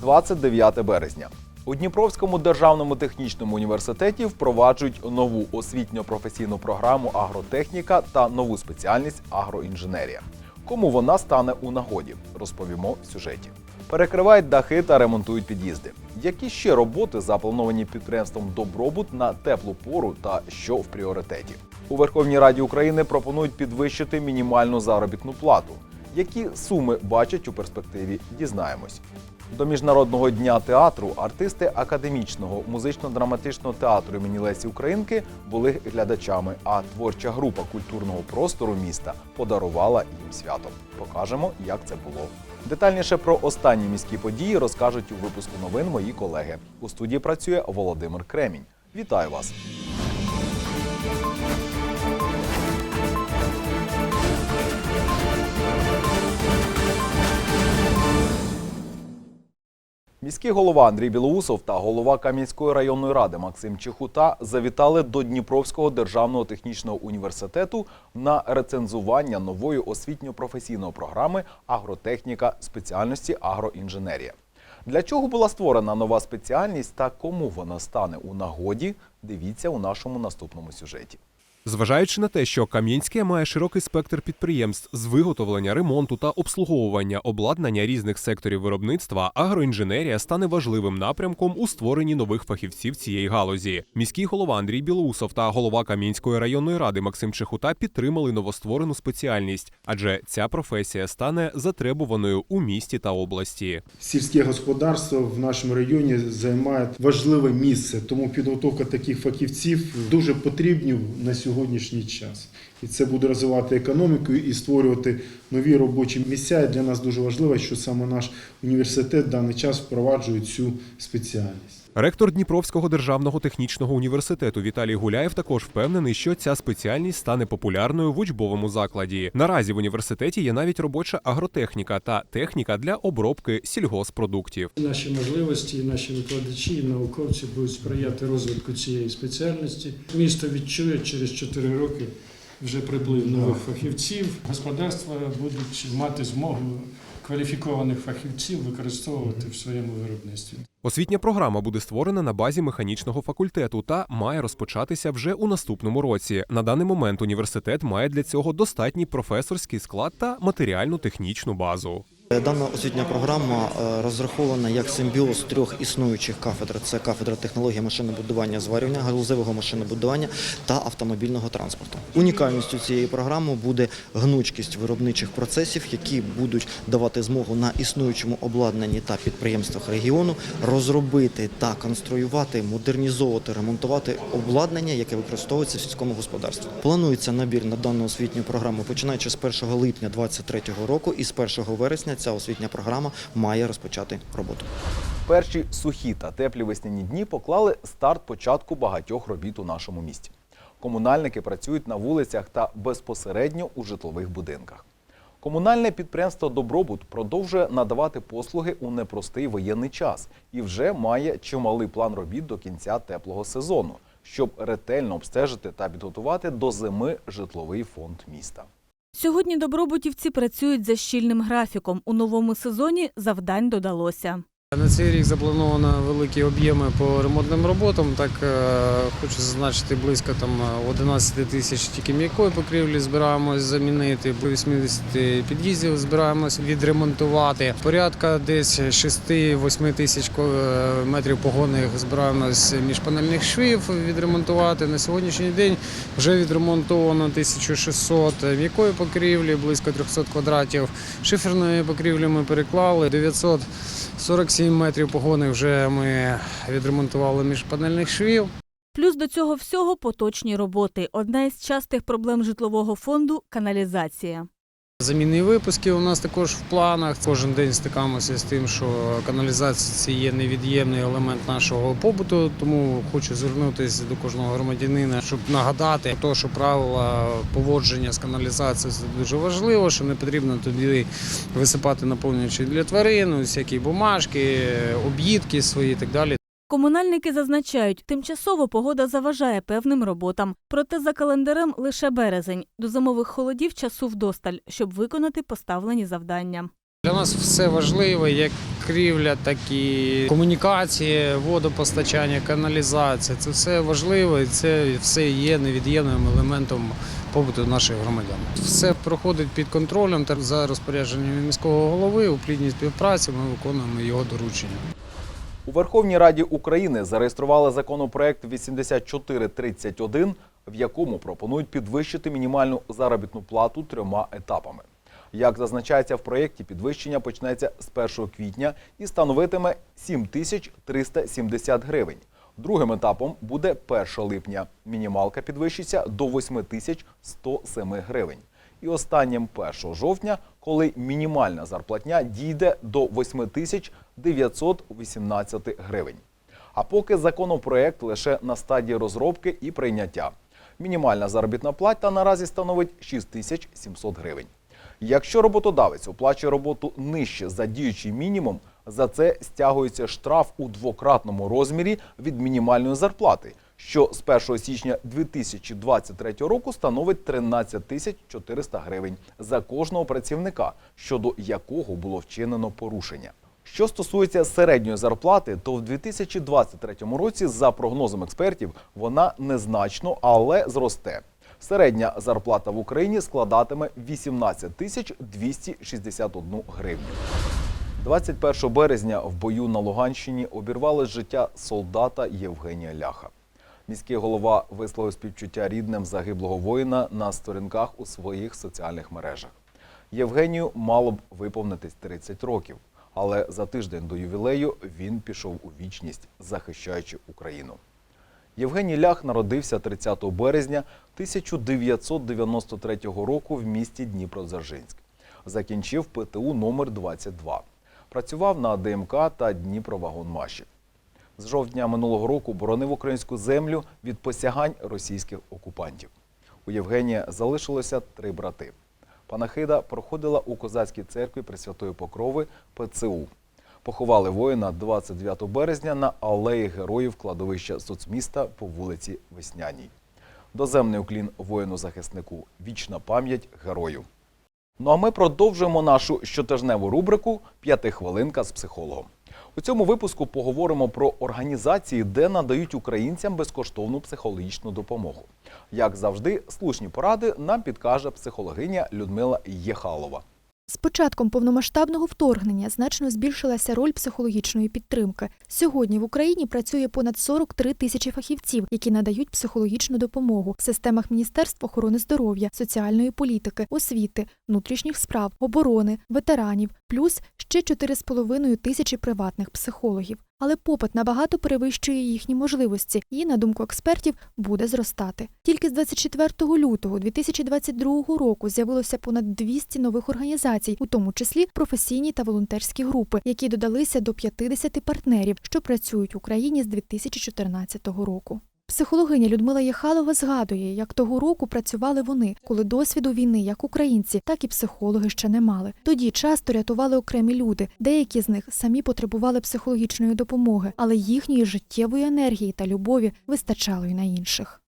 29 березня. У Дніпровському державному технічному університеті впроваджують нову освітньо-професійну програму агротехніка та нову спеціальність агроінженерія. Кому вона стане у нагоді, розповімо в сюжеті. Перекривають дахи та ремонтують під'їзди. Які ще роботи заплановані підприємством Добробут на теплу пору та що в пріоритеті? У Верховній Раді України пропонують підвищити мінімальну заробітну плату. Які суми бачать у перспективі, дізнаємось. До міжнародного дня театру артисти академічного музично-драматичного театру імені Лесі Українки були глядачами, а творча група культурного простору міста подарувала їм свято. Покажемо, як це було. Детальніше про останні міські події розкажуть у випуску новин мої колеги. У студії працює Володимир Кремінь. Вітаю вас! Міський голова Андрій Білоусов та голова Кам'янської районної ради Максим Чехута завітали до Дніпровського державного технічного університету на рецензування нової освітньо-професійної програми агротехніка спеціальності агроінженерія. Для чого була створена нова спеціальність та кому вона стане у нагоді? Дивіться у нашому наступному сюжеті. Зважаючи на те, що Кам'янське має широкий спектр підприємств з виготовлення, ремонту та обслуговування обладнання різних секторів виробництва, агроінженерія стане важливим напрямком у створенні нових фахівців цієї галузі. Міський голова Андрій Білоусов та голова Кам'янської районної ради Максим Чехута підтримали новостворену спеціальність, адже ця професія стане затребуваною у місті та області. Сільське господарство в нашому районі займає важливе місце, тому підготовка таких фахівців дуже потрібні на сьогоднішній час. І це буде розвивати економіку і створювати нові робочі місця. І для нас дуже важливо, що саме наш університет в даний час впроваджує цю спеціальність. Ректор Дніпровського державного технічного університету Віталій Гуляєв також впевнений, що ця спеціальність стане популярною в учбовому закладі. Наразі в університеті є навіть робоча агротехніка та техніка для обробки сільгоспродуктів. Наші можливості, наші викладачі і науковці будуть сприяти розвитку цієї спеціальності. Місто відчує через 4 роки вже приплив нових фахівців. Господарства будуть мати змогу кваліфікованих фахівців використовувати в своєму виробництві. Освітня програма буде створена на базі механічного факультету та має розпочатися вже у наступному році. На даний момент університет має для цього достатній професорський склад та матеріальну технічну базу. Дана освітня програма е, розрахована як симбіоз трьох існуючих кафедр: це кафедра технології машинобудування, зварювання, галузевого машинобудування та автомобільного транспорту. Унікальністю цієї програми буде гнучкість виробничих процесів, які будуть давати змогу на існуючому обладнанні та підприємствах регіону розробити та конструювати, модернізовувати, ремонтувати обладнання, яке використовується в сільському господарстві. Планується набір на дану освітню програму починаючи з 1 липня 2023 року і з 1 вересня ця освітня програма має розпочати роботу. Перші сухі та теплі весняні дні поклали старт початку багатьох робіт у нашому місті. Комунальники працюють на вулицях та безпосередньо у житлових будинках. Комунальне підприємство Добробут продовжує надавати послуги у непростий воєнний час і вже має чималий план робіт до кінця теплого сезону, щоб ретельно обстежити та підготувати до зими житловий фонд міста. Сьогодні добробутівці працюють за щільним графіком. У новому сезоні завдань додалося. На цей рік заплановано великі об'єми по ремонтним роботам. Так е, хочу зазначити близько там 11 тисяч тільки м'якої покрівлі збираємось замінити, по 80 під'їздів збираємось відремонтувати. Порядка десь 6-8 тисяч е, метрів погонних збираємось міжпанельних швів відремонтувати. На сьогоднішній день вже відремонтовано 1600 м'якої покрівлі, близько 300 квадратів. Шиферної покрівлі ми переклали 900 47 метрів погони вже ми відремонтували міжпанельних швів. Плюс до цього всього поточні роботи. Одна із частих проблем житлового фонду каналізація. Замінні випуски у нас також в планах. Кожен день стикаємося з тим, що каналізація це є невід'ємний елемент нашого побуту. Тому хочу звернутися до кожного громадянина, щоб нагадати, то, що правила поводження з каналізацією це дуже важливо, що не потрібно туди висипати наповнювачі для тварин, всякі бумажки, об'їдки свої і так далі. Комунальники зазначають, тимчасово погода заважає певним роботам. Проте за календарем лише березень. До зимових холодів часу вдосталь, щоб виконати поставлені завдання. Для нас все важливе, як крівля, так і комунікації, водопостачання, каналізація. Це все важливо і це все є невід'ємним елементом побуту наших громадян. Все проходить під контролем та за розпорядженням міського голови у плідній співпраці. Ми виконуємо його доручення. У Верховній Раді України зареєстрували законопроект 8431, в якому пропонують підвищити мінімальну заробітну плату трьома етапами. Як зазначається в проєкті, підвищення почнеться з 1 квітня і становитиме 7370 гривень. Другим етапом буде 1 липня. Мінімалка підвищиться до 8107 гривень. І останнім 1 жовтня, коли мінімальна зарплатня дійде до 8918 гривень. А поки законопроект лише на стадії розробки і прийняття. Мінімальна заробітна плата наразі становить 6700 гривень. Якщо роботодавець оплачує роботу нижче за діючий мінімум, за це стягується штраф у двократному розмірі від мінімальної зарплати, що з 1 січня 2023 року становить 13 тисяч 400 гривень за кожного працівника, щодо якого було вчинено порушення. Що стосується середньої зарплати, то в 2023 році, за прогнозом експертів, вона незначно, але зросте. Середня зарплата в Україні складатиме 18 тисяч 261 гривню. 21 березня в бою на Луганщині обірвали життя солдата Євгенія Ляха. Міський голова висловив співчуття рідним загиблого воїна на сторінках у своїх соціальних мережах. Євгенію мало б виповнитись 30 років, але за тиждень до ювілею він пішов у вічність, захищаючи Україну. Євгеній Лях народився 30 березня 1993 року в місті Дніпродзержинськ. Закінчив ПТУ номер 22 Працював на ДМК та Дніпровагонмаші. З жовтня минулого року боронив українську землю від посягань російських окупантів. У Євгенія залишилося три брати. Панахида проходила у козацькій церкві Пресвятої Покрови ПЦУ. Поховали воїна 29 березня на алеї героїв кладовища соцміста по вулиці Весняній. Доземний уклін воїну-захиснику. Вічна пам'ять герою. Ну а ми продовжуємо нашу щотижневу рубрику П'ятихвилинка з психологом. У цьому випуску поговоримо про організації, де надають українцям безкоштовну психологічну допомогу. Як завжди, слушні поради нам підкаже психологиня Людмила Єхалова. З початком повномасштабного вторгнення значно збільшилася роль психологічної підтримки. Сьогодні в Україні працює понад 43 тисячі фахівців, які надають психологічну допомогу в системах Міністерств охорони здоров'я, соціальної політики, освіти, внутрішніх справ, оборони, ветеранів, плюс ще 4,5 тисячі приватних психологів. Але попит набагато перевищує їхні можливості і, на думку експертів, буде зростати. Тільки з 24 лютого 2022 року з'явилося понад 200 нових організацій, у тому числі професійні та волонтерські групи, які додалися до 50 партнерів, що працюють в Україні з 2014 року. Психологиня Людмила Єхалова згадує, як того року працювали вони, коли досвіду війни як українці, так і психологи ще не мали. Тоді часто рятували окремі люди. Деякі з них самі потребували психологічної допомоги, але їхньої життєвої енергії та любові вистачало й на інших.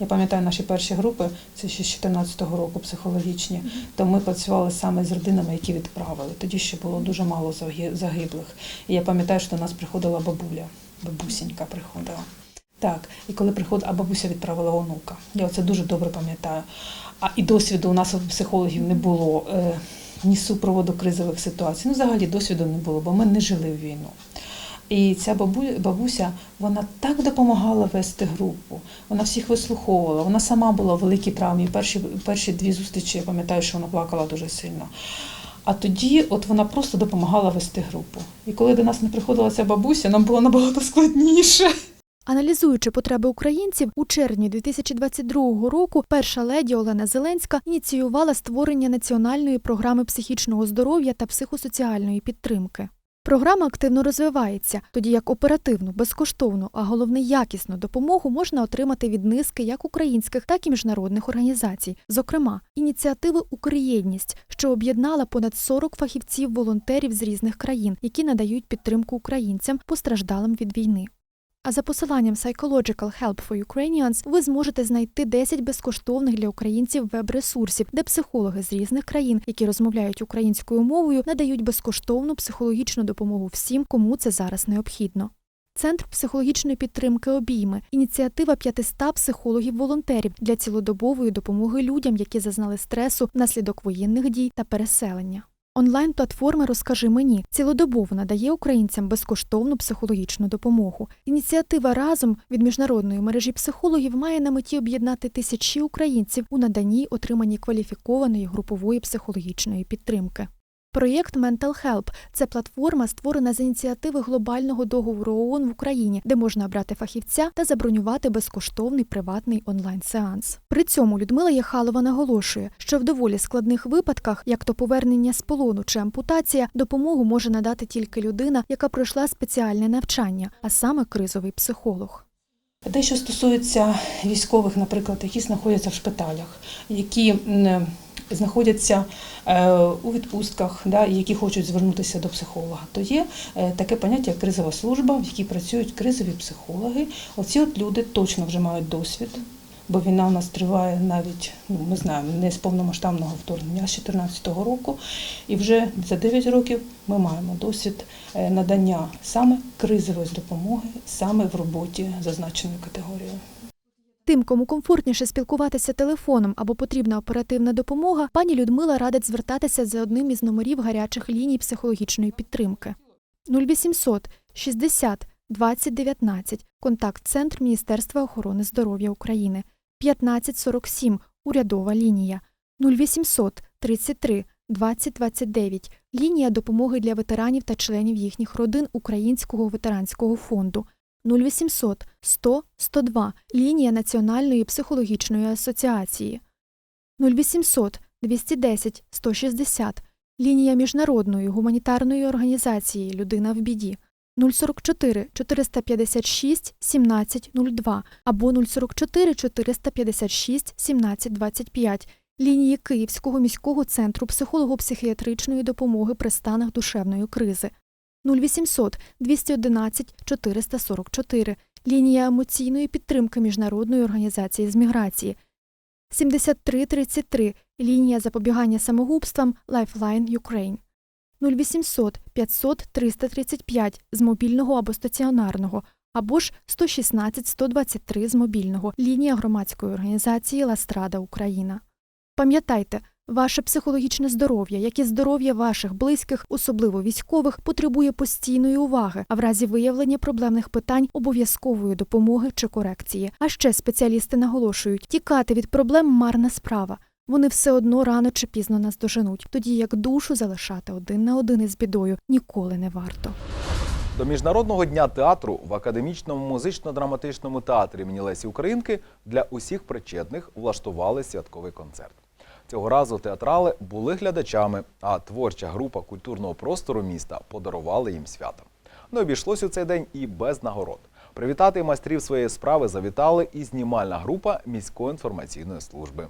Я пам'ятаю наші перші групи, це ще з 2014 року психологічні, то ми працювали саме з родинами, які відправили. Тоді ще було дуже мало заги- загиблих. І я пам'ятаю, що до нас приходила бабуля, бабусінька приходила. Так, і коли приходила, а бабуся відправила онука. Я це дуже добре пам'ятаю. А і досвіду у нас у психологів не було е, ні супроводу кризових ситуацій. Ну, взагалі досвіду не було, бо ми не жили в війну. І ця бабу- бабуся вона так допомагала вести групу. Вона всіх вислуховувала. Вона сама була в великій травмі. Перші, перші дві зустрічі я пам'ятаю, що вона плакала дуже сильно. А тоді, от вона просто допомагала вести групу. І коли до нас не приходила ця бабуся, нам було набагато складніше. Аналізуючи потреби українців, у червні 2022 року перша леді Олена Зеленська ініціювала створення національної програми психічного здоров'я та психосоціальної підтримки. Програма активно розвивається, тоді як оперативну, безкоштовну, а головне якісну допомогу можна отримати від низки як українських, так і міжнародних організацій. Зокрема, ініціативи Україєдність, що об'єднала понад 40 фахівців-волонтерів з різних країн, які надають підтримку українцям, постраждалим від війни. А за посиланням Psychological Help for Ukrainians ви зможете знайти 10 безкоштовних для українців веб-ресурсів, де психологи з різних країн, які розмовляють українською мовою, надають безкоштовну психологічну допомогу всім, кому це зараз необхідно. Центр психологічної підтримки обійми ініціатива 500 психологів-волонтерів для цілодобової допомоги людям, які зазнали стресу внаслідок воєнних дій та переселення. Онлайн-платформа Розкажи мені цілодобово надає українцям безкоштовну психологічну допомогу. Ініціатива разом від міжнародної мережі психологів має на меті об'єднати тисячі українців у наданні отриманні кваліфікованої групової психологічної підтримки. Проєкт Mental Help – це платформа, створена з ініціативи глобального договору ООН в Україні, де можна обрати фахівця та забронювати безкоштовний приватний онлайн-сеанс. При цьому Людмила Єхалова наголошує, що в доволі складних випадках, як то повернення з полону чи ампутація, допомогу може надати тільки людина, яка пройшла спеціальне навчання, а саме кризовий психолог. Те, що стосується військових, наприклад, які знаходяться в шпиталях, які знаходяться е, у відпустках, да, які хочуть звернутися до психолога, то є е, таке поняття як кризова служба, в якій працюють кризові психологи. Оці от люди точно вже мають досвід. Бо війна у нас триває навіть, ну ми знаємо, не з повномасштабного вторгнення, а з 2014 року. І вже за 9 років ми маємо досвід е, надання саме кризової допомоги, саме в роботі зазначеною категорією. Тим, кому комфортніше спілкуватися телефоном або потрібна оперативна допомога, пані Людмила радить звертатися за одним із номерів гарячих ліній психологічної підтримки. 0800 60 20 19 контакт-центр Міністерства охорони здоров'я України. 1547 урядова лінія. 0800 33 20 29 лінія допомоги для ветеранів та членів їхніх родин Українського ветеранського фонду 0800 100 102 лінія Національної психологічної асоціації. 0800 210 160 лінія Міжнародної гуманітарної організації Людина в біді 044 456 1702 або 044 456 1725 лінії Київського міського центру психолого-психіатричної допомоги при станах душевної кризи 0800 211 444. Лінія емоційної підтримки Міжнародної організації з міграції. 7333 лінія запобігання самогубствам Lifeline Ukraine. 0800 500 335 з мобільного або стаціонарного. Або ж 116 123 з мобільного. Лінія громадської організації Ластрада Україна. Пам'ятайте, ваше психологічне здоров'я, як і здоров'я ваших близьких, особливо військових, потребує постійної уваги, а в разі виявлення проблемних питань обов'язкової допомоги чи корекції. А ще спеціалісти наголошують, тікати від проблем марна справа. Вони все одно рано чи пізно нас доженуть, тоді як душу залишати один на один із бідою ніколи не варто. До Міжнародного дня театру в академічному музично-драматичному театрі імені Лесі Українки для усіх причетних влаштували святковий концерт. Цього разу театрали були глядачами, а творча група культурного простору міста подарували їм свято. Не обійшлось у цей день і без нагород. Привітати майстрів своєї справи завітали і знімальна група міської інформаційної служби.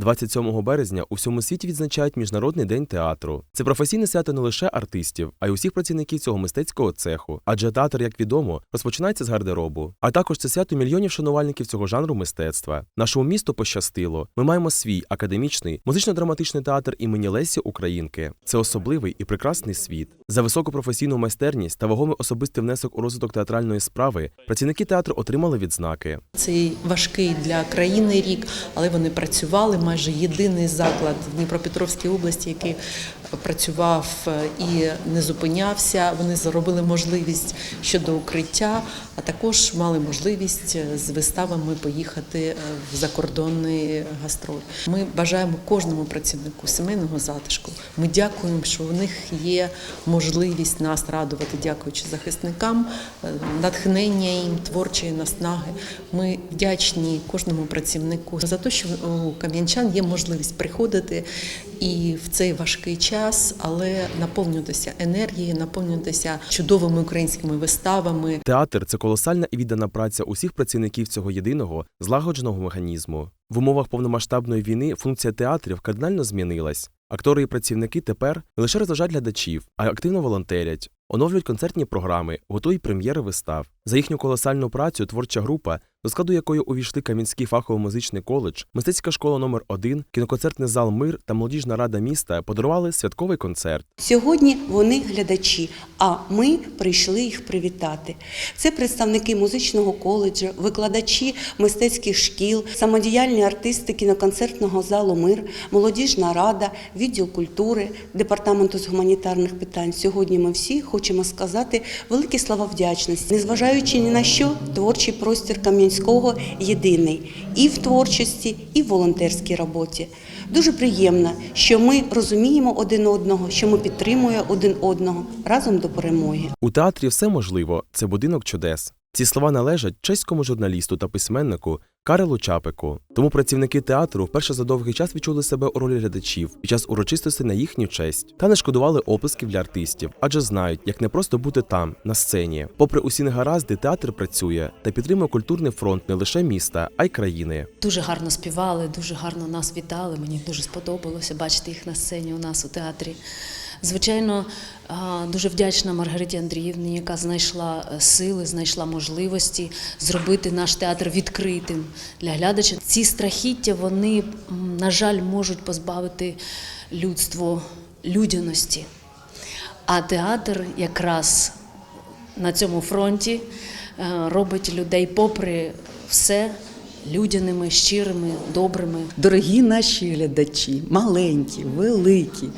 27 березня у всьому світі відзначають Міжнародний день театру. Це професійне свято не лише артистів, а й усіх працівників цього мистецького цеху. Адже театр, як відомо, розпочинається з гардеробу. А також це свято мільйонів шанувальників цього жанру мистецтва. Нашому місту пощастило. Ми маємо свій академічний музично-драматичний театр імені Лесі Українки. Це особливий і прекрасний світ. За високу професійну майстерність та вагомий особистий внесок у розвиток театральної справи працівники театру отримали відзнаки. Цей важкий для країни рік, але вони працювали. Майже єдиний заклад в Дніпропетровській області, який працював і не зупинявся. Вони зробили можливість щодо укриття, а також мали можливість з виставами поїхати в закордонний гастроль. Ми бажаємо кожному працівнику сімейного затишку. Ми дякуємо, що у них є можливість нас радувати, дякуючи захисникам, натхнення їм, творчої наснаги. Ми вдячні кожному працівнику за те, що у кам'янчан є можливість приходити і в цей важкий час, але наповнюватися енергією, наповнюватися чудовими українськими виставами. Театр це колосальна і віддана праця усіх працівників цього єдиного злагодженого механізму. В умовах повномасштабної війни функція театрів кардинально змінилась. Актори і працівники тепер не лише розважають глядачів, а й активно волонтерять, оновлюють концертні програми, готують прем'єри вистав. За їхню колосальну працю творча група, до складу якої увійшли Кам'янський фахово-музичний коледж, мистецька школа номер 1 кіноконцертний зал Мир та молодіжна рада міста подарували святковий концерт. Сьогодні вони глядачі, а ми прийшли їх привітати. Це представники музичного коледжу, викладачі мистецьких шкіл, самодіяльні артисти кіноконцертного залу Мир, молодіжна рада, відділ культури, департаменту з гуманітарних питань. Сьогодні ми всі хочемо сказати великі слова вдячності, незважаючи ні на що, творчий простір Кам'янського єдиний і в творчості, і в волонтерській роботі. Дуже приємно, що ми розуміємо один одного, що ми підтримуємо один одного разом до перемоги. У театрі все можливо це будинок чудес. Ці слова належать чеському журналісту та письменнику Карелу Чапику. Тому працівники театру вперше за довгий час відчули себе у ролі глядачів під час урочистості на їхню честь та не шкодували оплесків для артистів, адже знають, як не просто бути там, на сцені. Попри усі негаразди, театр працює та підтримує культурний фронт не лише міста, а й країни. Дуже гарно співали, дуже гарно нас вітали. Мені дуже сподобалося бачити їх на сцені у нас у театрі. Звичайно, дуже вдячна Маргариті Андріївні, яка знайшла е, сили, знайшла можливості зробити наш театр відкритим для глядача. Ці страхіття вони, на жаль, можуть позбавити людство людяності. А театр якраз на цьому фронті е, робить людей, попри все, людяними, щирими, добрими. Дорогі наші глядачі, маленькі, великі.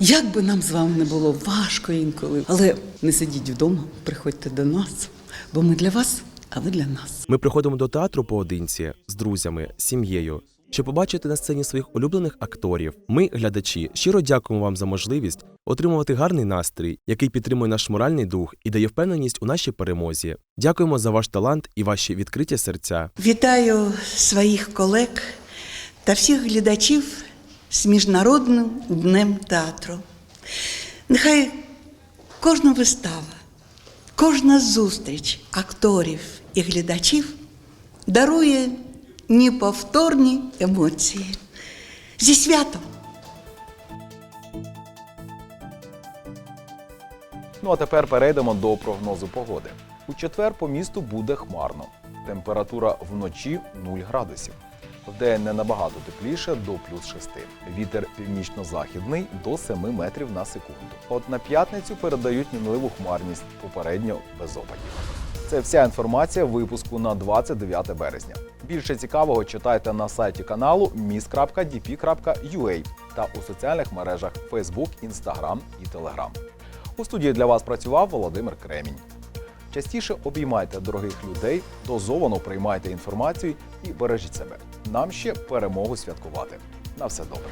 Як би нам з вами не було важко інколи, але не сидіть вдома, приходьте до нас, бо ми для вас, а ви для нас. Ми приходимо до театру поодинці з друзями, сім'єю. Щоб побачити на сцені своїх улюблених акторів, ми, глядачі, щиро дякуємо вам за можливість отримувати гарний настрій, який підтримує наш моральний дух і дає впевненість у нашій перемозі. Дякуємо за ваш талант і ваші відкриті серця. Вітаю своїх колег та всіх глядачів з Міжнародним днем театру. Нехай кожна вистава, кожна зустріч акторів і глядачів дарує неповторні емоції. Зі святом! Ну а тепер перейдемо до прогнозу погоди. У четвер по місту буде хмарно. Температура вночі 0 градусів. Вдень не набагато тепліше до плюс 6. Вітер північно-західний до 7 метрів на секунду. От на п'ятницю передають мінливу хмарність, попередньо без опадів. Це вся інформація випуску на 29 березня. Більше цікавого читайте на сайті каналу mis.dp.ua та у соціальних мережах Facebook, Instagram і Telegram. У студії для вас працював Володимир Кремінь. Частіше обіймайте дорогих людей, дозовано приймайте інформацію і бережіть себе. Нам ще перемогу святкувати. На все добре.